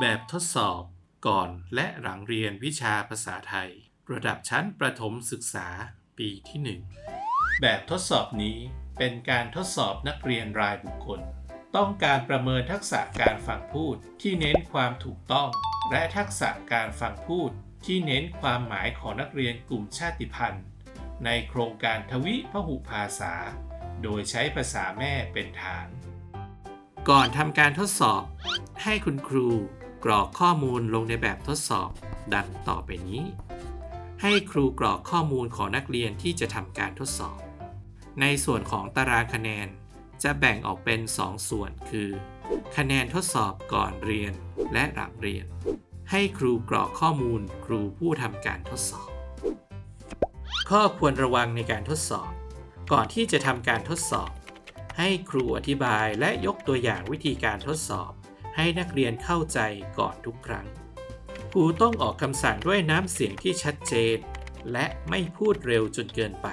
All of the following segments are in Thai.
แบบทดสอบก่อนและหลังเรียนวิชาภาษาไทย ระดับชั้นประถมศึกษาปีที่ 1 แบบทดสอบนี้เป็นการทดสอบนักเรียนรายบุคคล ต้องการประเมินทักษะการฟังพูดที่เน้นความถูกต้อง และทักษะการฟังพูดที่เน้นความหมายของนักเรียนกลุ่มชาติพันธุ์ ในโครงการทวิพหุภาษา โดยใช้ภาษาแม่เป็นฐาน ก่อนทำการทดสอบ ให้คุณครู กรอกข้อมูลลงในแบบทดสอบ ดังต่อไปนี้ ให้ครูกรอกข้อมูลของนักเรียนที่จะทำการทดสอบ ในส่วนของตารางคะแนน จะแบ่งออกเป็น 2 ส่วนคือ คะแนนทดสอบก่อนเรียนและหลังเรียน ให้ครูกรอกข้อมูลครูผู้ทำการทดสอบ ข้อควรระวังในการทดสอบ ก่อนที่จะทำการทดสอบ ให้ครูอธิบายและยกตัวอย่างวิธีการทดสอบ ให้นักเรียนเข้าใจก่อนทุกครั้ง ครูต้องออกคำสั่งด้วยน้ำเสียงที่ชัดเจน และไม่พูดเร็วจนเกินไป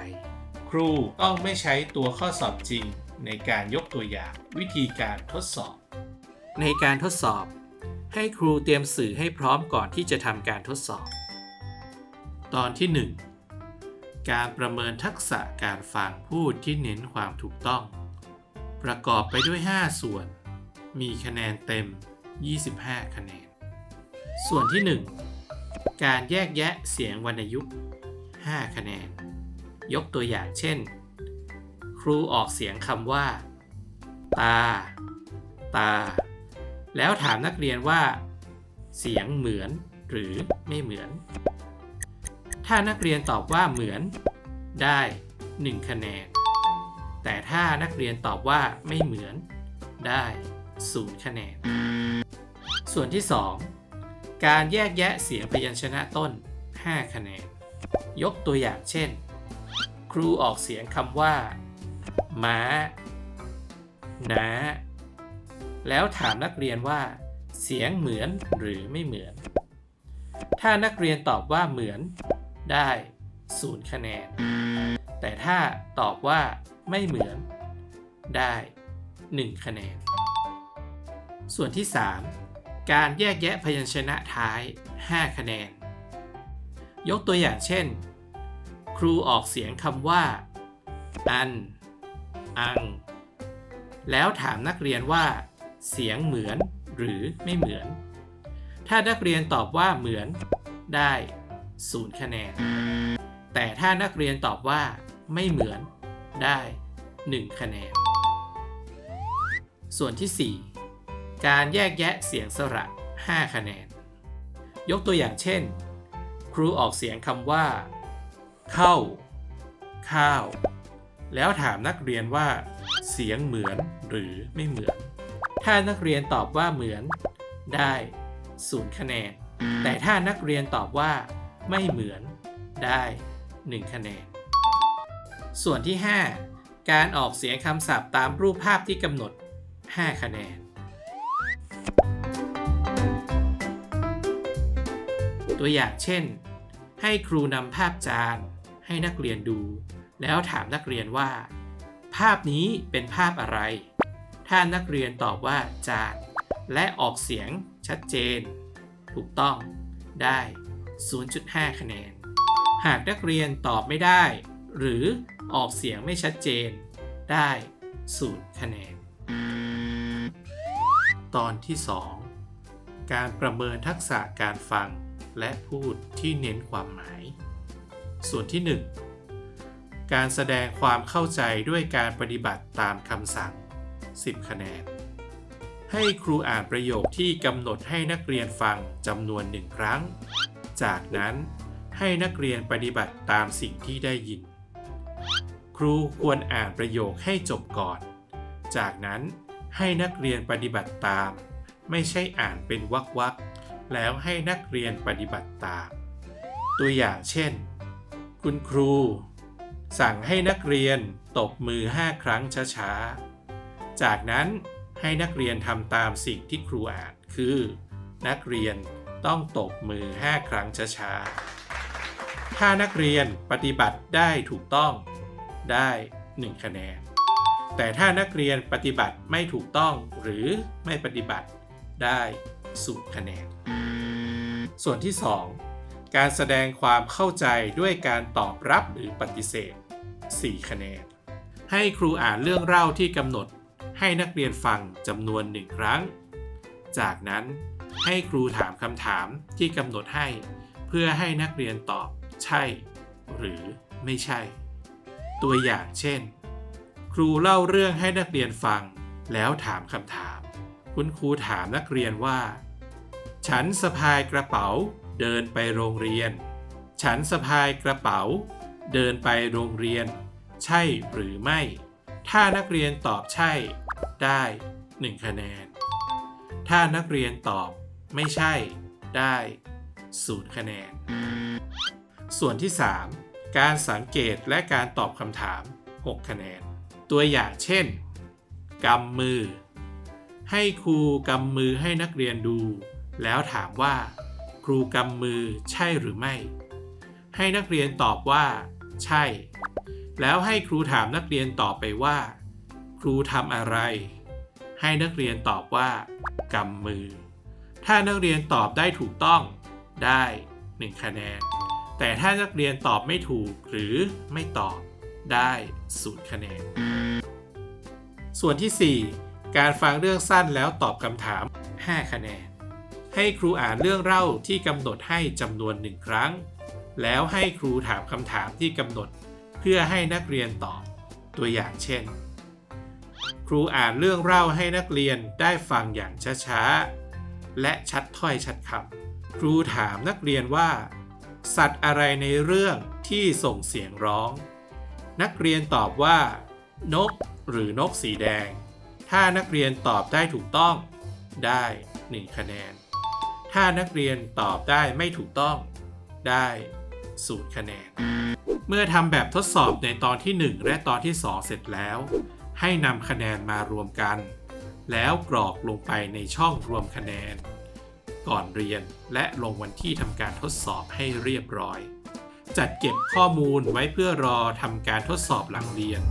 ครูต้องไม่ใช้ตัวข้อสอบจริง ในการยกตัวอย่างวิธีการทดสอบ ในการทดสอบ ให้ครูเตรียมสื่อให้พร้อมก่อนที่จะทำการทดสอบ ตอนที่ 1 การประเมินทักษะการฟังพูดที่เน้นความถูกต้อง ประกอบไปด้วย 5 ส่วน มีคะแนนเต็ม 25 คะแนน ส่วนที่ 1 การแยกแยะเสียงวรรณยุกต์ 5 คะแนน ยกตัวอย่างเช่น ครูออกเสียงคำว่า ตา ตา แล้วถามนักเรียนว่า เสียงเหมือนหรือไม่เหมือน ถ้านักเรียนตอบว่าเหมือนได้ 1 คะแนน แต่ถ้านักเรียนตอบว่าไม่เหมือนได้ 0 คะแนน ส่วนที่ 2 การแยกแยะเสียงพยัญชนะต้น 5 คะแนน ยกตัวอย่างเช่น ครูออกเสียงคำว่า ม้าน้าแล้วถามนักเรียนว่า เสียงเหมือนหรือไม่เหมือน ถ้านักเรียนตอบว่าเหมือนได้ 0 คะแนน แต่ถ้าตอบว่าไม่เหมือนได้ 1 คะแนน ส่วนที่ 3 การแยกแยะพยัญชนะท้าย 5 คะแนน ยกตัวอย่างเช่น ครูออกเสียงคำว่า อัน อัง แล้วถามนักเรียนว่า เสียงเหมือนหรือไม่เหมือน ถ้านักเรียนตอบว่าเหมือน ได้ 0 คะแนน แต่ถ้านักเรียนตอบว่า ไม่เหมือน ได้ 1 คะแนน ส่วนที่ 4 การแยกแยะเสียงสระ 5 คะแนน ยกตัวอย่างเช่น ครูออกเสียงคำว่า เข้า ข้าว แล้วถามนักเรียนว่า เสียงเหมือนหรือไม่เหมือน ถ้านักเรียนตอบว่าเหมือน ได้0คะแนน แต่ถ้านักเรียนตอบว่า ไม่เหมือน ได้ 1 คะแนน ส่วนที่ 5 การออกเสียงคำศัพท์ตามรูปภาพที่กำหนด 5 คะแนน ตัวอย่างเช่น ให้ครูนำภาพจานให้นักเรียนดู แล้วถามนักเรียนว่า ภาพนี้เป็นภาพอะไร ถ้านักเรียนตอบว่าจาน และออกเสียงชัดเจน ถูกต้องได้ 0.5 คะแนน หากนักเรียนตอบไม่ได้ หรือออกเสียงไม่ชัดเจน ได้ 0 คะแนน ตอนที่ 2 การประเมินทักษะการฟัง และพูดที่เน้นความหมาย ส่วนที่ 1 การแสดงความเข้าใจด้วยการปฏิบัติตามคำสั่ง 10 คะแนน ให้ครูอ่านประโยคที่กำหนดให้นักเรียนฟังจำนวนหนึ่งครั้ง จากนั้นให้นักเรียนปฏิบัติตามสิ่งที่ได้ยิน ครูควรอ่านประโยคให้จบก่อน จากนั้นให้นักเรียนปฏิบัติตาม ไม่ใช่อ่านเป็นวรรคๆ แล้วให้นักเรียนปฏิบัติตาม ตัวอย่างเช่น คุณครู สั่งให้นักเรียนตบมือ 5 ครั้งช้าๆ จากนั้นให้นักเรียนทำตามสิ่งที่ครูอ่านคือ นักเรียนต้องตบมือ 5 ครั้งช้าๆ ถ้านักเรียนปฏิบัติได้ถูกต้องได้ 1 คะแนน แต่ถ้านักเรียนปฏิบัติไม่ถูกต้องหรือไม่ปฏิบัติได้ สูตรคะแนน ส่วนที่ 2 การแสดงความเข้าใจด้วยการตอบรับหรือปฏิเสธ 4 คะแนน ให้ครูอ่านเรื่องเล่าที่กำหนด ให้นักเรียนฟังจำนวนหนึ่งครั้ง จากนั้นให้ครูถามคำถามที่กำหนดให้ เพื่อให้นักเรียนตอบใช่ หรือไม่ใช่ ตัวอย่างเช่น ครูเล่าเรื่องให้นักเรียนฟังแล้วถามคำถาม คุณครูถามนักเรียนว่า ฉันสะพายกระเป๋าเดินไปโรงเรียน ฉันสะพายกระเป๋า เดินไปโรงเรียน ใช่หรือไม่ ถ้านักเรียนตอบใช่ ได้ 1 คะแนน ถ้านักเรียนตอบไม่ใช่ ได้0คะแนน ส่วนที่ 3 การสังเกตและการตอบคำถาม 6 คะแนน ตัวอย่างเช่นกำมือ ให้ครูกำมือให้นักเรียนดู แล้วถามว่า ครูกำมือใช่หรือไม่ ให้นักเรียนตอบว่า ใช่ แล้วให้ครูถามนักเรียนตอบไปว่า ครูทำอะไร ให้นักเรียนตอบว่ากำมือ ถ้านักเรียนตอบได้ถูกต้อง ได้ 1 คะแนน แต่ถ้านักเรียนตอบไม่ถูกหรือไม่ตอบได้ 0 คะแนน ส่วนที่ 4 การฟังเรื่องสั้นแล้วตอบคำถาม 5 คะแนน ให้ครูอ่านเรื่องเล่าที่กำหนดให้จำนวนหนึ่งครั้ง แล้วให้ครูถามคำถามที่กำหนด เพื่อให้นักเรียนตอบ ตัวอย่างเช่น ครูอ่านเรื่องเล่าให้นักเรียนได้ฟังอย่างช้าๆ และชัดถ้อยชัดคำครูถามนักเรียนว่า สัตว์อะไรในเรื่องที่ส่งเสียงร้อง นักเรียนตอบว่า นกหรือนกสีแดง ถ้านักเรียนตอบได้ถูกต้อง ได้ 1 คะแนน ถ้านักเรียนตอบได้ไม่ถูกต้อง ได้0คะแนน เมื่อทำแบบทดสอบในตอนที่ 1 และตอนที่ 2 เสร็จแล้ว ให้นำคะแนนมารวมกัน แล้วกรอกลงไปในช่องรวมคะแนน ก่อนเรียนและลงวันที่ทำการทดสอบให้เรียบร้อย จัดเก็บข้อมูลไว้เพื่อรอทำการทดสอบหลังเรียน